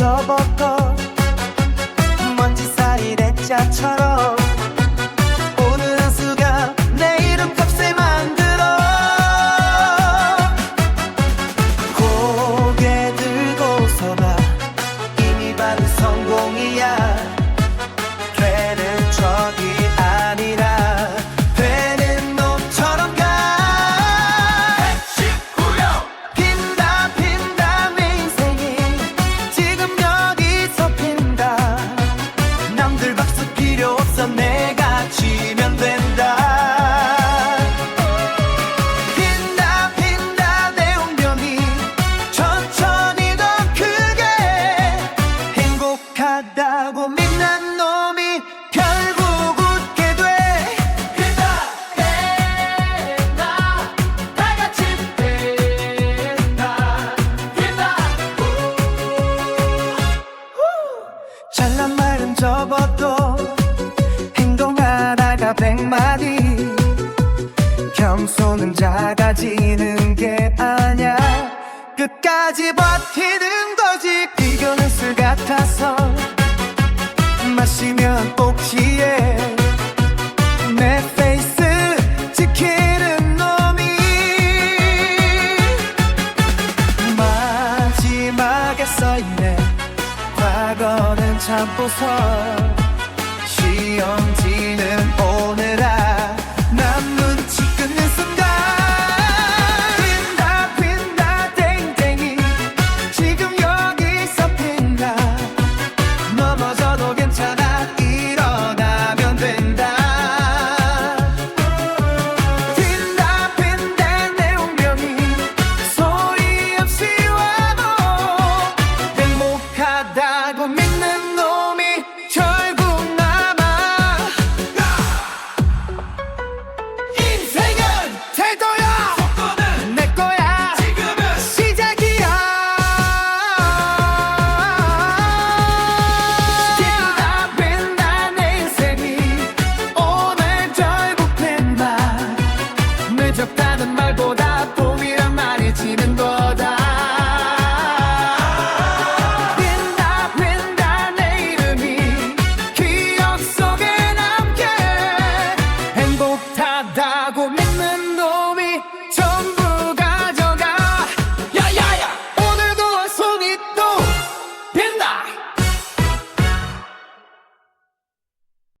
Jabaka 백마디. 겸손은 작아지는 게 아냐 끝까지 버티는 거지. 이거는 술 같아서. 마시면 꼭 취해. 내 페이스 지키는 놈이. 마지막에 써있네. 과거는 참고서 시험 거다 봄이란 말이 지는 거다. 빛나 빛나 내 이름이 기억 속에 남게 행복하다고